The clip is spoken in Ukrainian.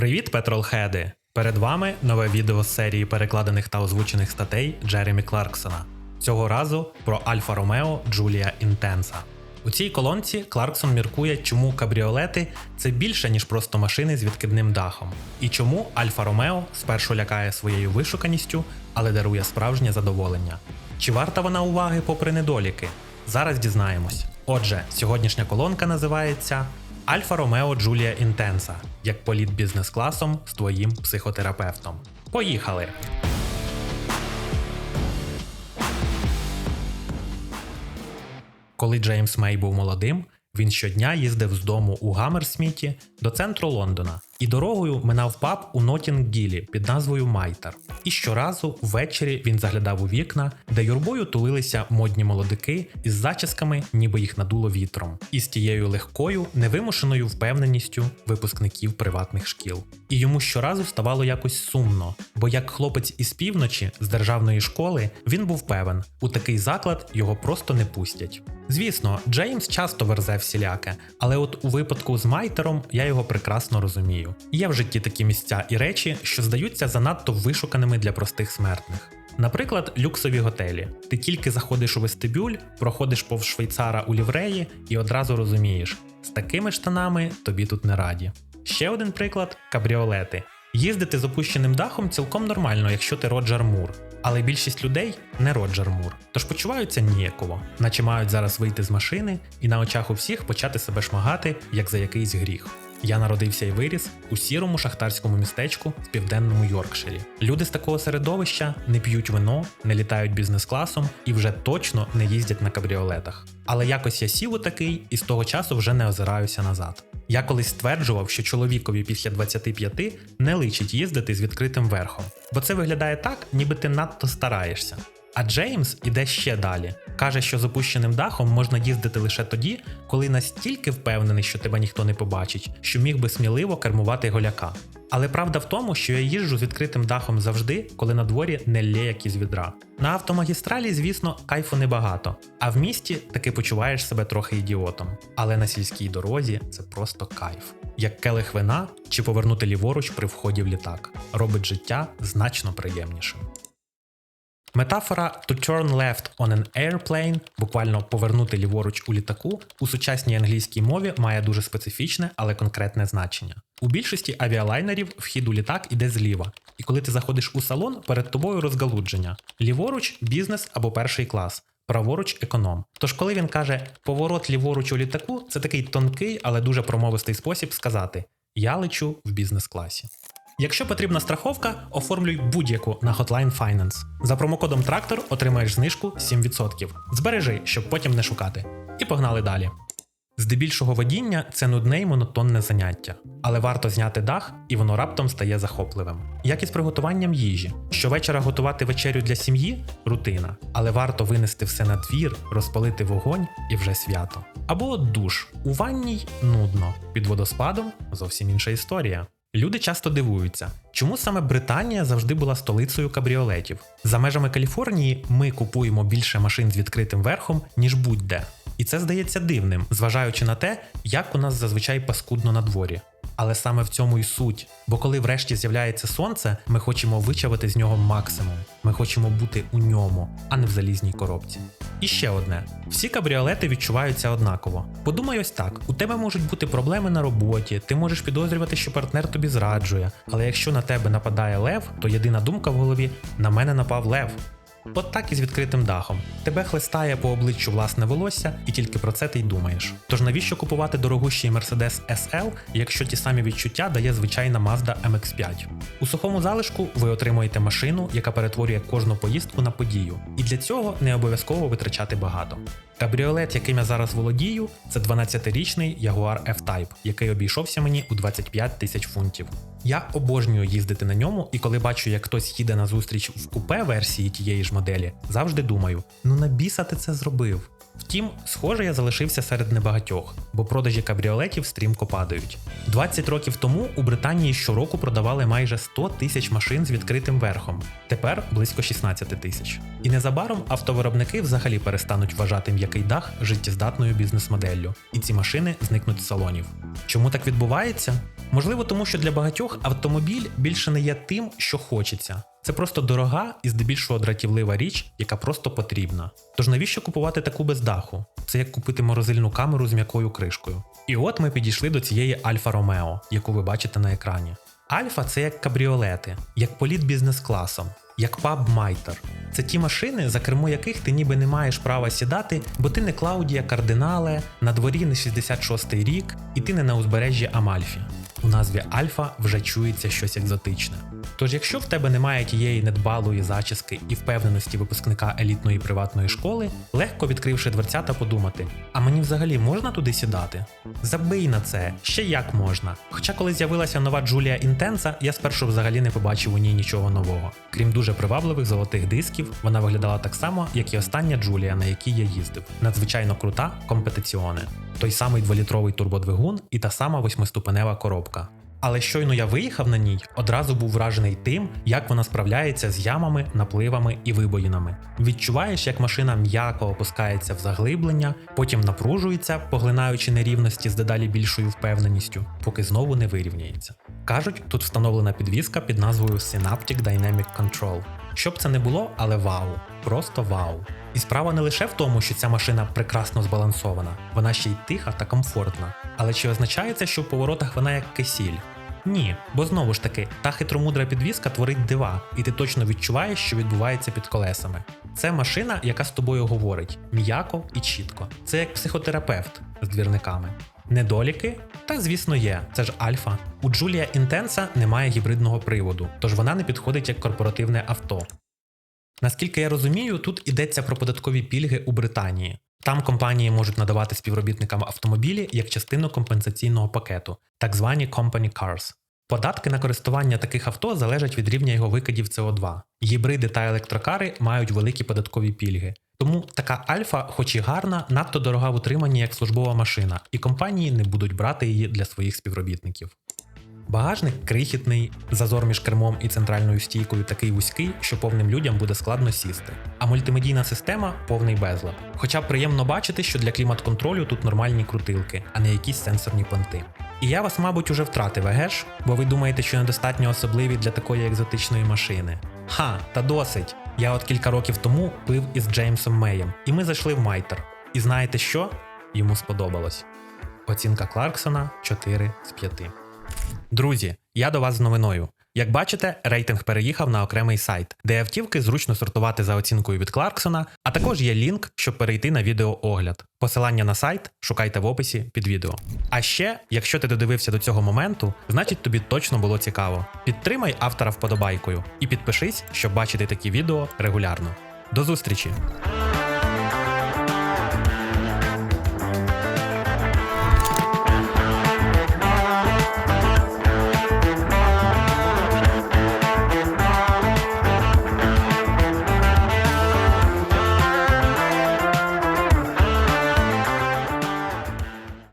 Привіт, петролхеди! Перед вами нове відео з серії перекладених та озвучених статей Джеремі Кларксона. Цього разу про Альфа Ромео Джулія Інтенса. У цій колонці Кларксон міркує, чому кабріолети це більше, ніж просто машини з відкидним дахом, і чому Альфа Ромео спершу лякає своєю вишуканістю, але дарує справжнє задоволення. Чи варта вона уваги попри недоліки? Зараз дізнаємось. Отже, сьогоднішня колонка називається Альфа Ромео Джулія Інтенса як політ бізнес-класом з твоїм психотерапевтом. Поїхали! Коли Джеймс Мей був молодим, він щодня їздив з дому у Гаммерсміті до центру Лондона і дорогою минав паб у Нотінг-Гілі під назвою Майтер. І щоразу ввечері він заглядав у вікна, де юрбою тулилися модні молодики із зачісками, ніби їх надуло вітром, і з тією легкою, невимушеною впевненістю випускників приватних шкіл. І йому щоразу ставало якось сумно, бо як хлопець із півночі з державної школи він був певен, у такий заклад його просто не пустять. Звісно, Джеймс часто верзе всіляке, але от у випадку з Майтером я його прекрасно розумію. Є в житті такі місця і речі, що здаються занадто вишуканими для простих смертних. Наприклад, люксові готелі. Ти тільки заходиш у вестибюль, проходиш повз швейцара у лівреї і одразу розумієш, з такими штанами тобі тут не раді. Ще один приклад кабріолети. Їздити з опущеним дахом цілком нормально, якщо ти Роджер Мур. Але більшість людей не Роджер Мур, тож почуваються ніяково, наче мають зараз вийти з машини і на очах у всіх почати себе шмагати, як за якийсь гріх. Я народився і виріс у сірому шахтарському містечку в південному Йоркширі. Люди з такого середовища не п'ють вино, не літають бізнес-класом і вже точно не їздять на кабріолетах. Але якось я сів у такий і з того часу вже не озираюся назад. Я колись стверджував, що чоловікові після 25 не личить їздити з відкритим верхом, бо це виглядає так, ніби ти надто стараєшся. А Джеймс іде ще далі. Каже, що з опущеним дахом можна їздити лише тоді, коли настільки впевнений, що тебе ніхто не побачить, що міг би сміливо кермувати голяка. Але правда в тому, що я їжджу з відкритим дахом завжди, коли на дворі не лє як із відра. На автомагістралі, звісно, кайфу небагато, а в місті таки почуваєш себе трохи ідіотом. Але на сільській дорозі це просто кайф. Як келих вина чи повернути ліворуч при вході в літак, робить життя значно приємнішим. Метафора to turn left on an airplane, буквально повернути ліворуч у літаку, у сучасній англійській мові має дуже специфічне, але конкретне значення. У більшості авіалайнерів вхід у літак іде зліва, і коли ти заходиш у салон, перед тобою розгалудження: ліворуч бізнес або перший клас. Праворуч економ. Тож, коли він каже поворот ліворуч у літаку, це такий тонкий, але дуже промовистий спосіб сказати: Я лечу в бізнес-класі. Якщо потрібна страховка, оформлюй будь-яку на Hotline Finance. За промокодом Трактор отримаєш знижку 7%. Збережи, щоб потім не шукати. І погнали далі. Здебільшого водіння це нудне й монотонне заняття, але варто зняти дах, і воно раптом стає захопливим. Як і з приготуванням їжі. Щовечора готувати вечерю для сім'ї рутина, але варто винести все на двір, розпалити вогонь і вже свято. Або душ. У ванній нудно, під водоспадом зовсім інша історія. Люди часто дивуються, чому саме Британія завжди була столицею кабріолетів. За межами Каліфорнії ми купуємо більше машин з відкритим верхом, ніж будь-де. І це здається дивним, зважаючи на те, як у нас зазвичай паскудно на дворі. Але саме в цьому і суть. Бо коли врешті з'являється сонце, ми хочемо вичавити з нього максимум. Ми хочемо бути у ньому, а не в залізній коробці. І ще одне: всі кабріолети відчуваються однаково. Подумай ось так: у тебе можуть бути проблеми на роботі, ти можеш підозрювати, що партнер тобі зраджує. Але якщо на тебе нападає лев, то єдина думка в голові на мене напав лев. От так і з відкритим дахом. Тебе хлестає по обличчю власне волосся, і тільки про це ти й думаєш. Тож навіщо купувати дорогущий Mercedes SL, якщо ті самі відчуття дає звичайна Mazda MX5? У сухому залишку ви отримуєте машину, яка перетворює кожну поїздку на подію, і для цього не обов'язково витрачати багато. Кабріолет, яким я зараз володію, це 12-річний Jaguar F-Type, який обійшовся мені у 25 тисяч фунтів. Я обожнюю їздити на ньому, і коли бачу, як хтось їде на зустріч в купе версії тієї ж моделі, завжди думаю: ну на біса ти це зробив. Втім, схоже, я залишився серед небагатьох, бо продажі кабріолетів стрімко падають. 20 років тому у Британії щороку продавали майже 100 тисяч машин з відкритим верхом, тепер близько 16 тисяч. І незабаром автовиробники взагалі перестануть вважати м'який дах життєздатною бізнес-моделлю, і ці машини зникнуть з салонів. Чому так відбувається? Можливо, тому що для багатьох автомобіль більше не є тим, що хочеться. Це просто дорога і здебільшого дратівлива річ, яка просто потрібна. Тож навіщо купувати таку без даху? Це як купити морозильну камеру з м'якою кришкою. І от ми підійшли до цієї Альфа Ромео, яку ви бачите на екрані. Альфа це як кабріолети, як політ бізнес-класом, як паб Майтер. Це ті машини, за кермо яких ти ніби не маєш права сідати, бо ти не Клаудія Кардинале, на дворі не 66-й рік, і ти не на узбережжі Амальфі. У назві Альфа вже чується щось екзотичне. Тож, якщо в тебе немає тієї недбалої зачіски і впевненості випускника елітної приватної школи, легко відкривши дверцята, подумати: а мені взагалі можна туди сідати? Забий на це, ще як можна. Хоча коли з'явилася нова Джулія Інтенса, я спершу взагалі не побачив у ній нічого нового. Крім дуже привабливих золотих дисків, вона виглядала так само, як і остання Джулія, на якій я їздив. Надзвичайно крута компетиціоне. Той самий дволітровий турбодвигун і та сама восьмиступенева коробка. Але щойно я виїхав на ній, одразу був вражений тим, як вона справляється з ямами, напливами і вибоїнами. Відчуваєш, як машина м'яко опускається в заглиблення, потім напружується, поглинаючи нерівності з дедалі більшою впевненістю, поки знову не вирівняється. Кажуть, тут встановлена підвізка під назвою Synaptic Dynamic Control. Щоб це не було, але вау, просто вау. І справа не лише в тому, що ця машина прекрасно збалансована, вона ще й тиха та комфортна. Але чи означає це, що в поворотах вона як кисіль? Ні, бо знову ж таки, та хитромудра підвізка творить дива, і ти точно відчуваєш, що відбувається під колесами. Це машина, яка з тобою говорить м'яко і чітко. Це як психотерапевт з двірниками. Недоліки? Та звісно є, це ж альфа. У Джулія Інтенса немає гібридного приводу, тож вона не підходить як корпоративне авто. Наскільки я розумію, тут йдеться про податкові пільги у Британії. Там компанії можуть надавати співробітникам автомобілі як частину компенсаційного пакету, так звані Company Cars. Податки на користування таких авто залежать від рівня його викидів СО2. Гібриди та електрокари мають великі податкові пільги. Тому така альфа, хоч і гарна, надто дорога в утриманні як службова машина, і компанії не будуть брати її для своїх співробітників. Багажник крихітний, зазор між кермом і центральною стійкою такий вузький, що повним людям буде складно сісти. А мультимедійна система повний безлад. Хоча приємно бачити, що для клімат-контролю тут нормальні крутилки, а не якісь сенсорні понти. І я вас, мабуть, уже втратив, егеш? Бо ви думаєте, що недостатньо особливі для такої екзотичної машини. Ха, та досить. Я от кілька років тому пив із Джеймсом Меєм, і ми зайшли в Майтер. І знаєте що? Йому сподобалось. Оцінка Кларксона 4 з 5. Друзі, я до вас з новиною. Як бачите, рейтинг переїхав на окремий сайт, де автівки зручно сортувати за оцінкою від Кларксона, а також є лінк, щоб перейти на відеоогляд. Посилання на сайт шукайте в описі під відео. А ще, якщо ти додивився до цього моменту, значить тобі точно було цікаво. Підтримай автора вподобайкою і підпишись, щоб бачити такі відео регулярно. До зустрічі!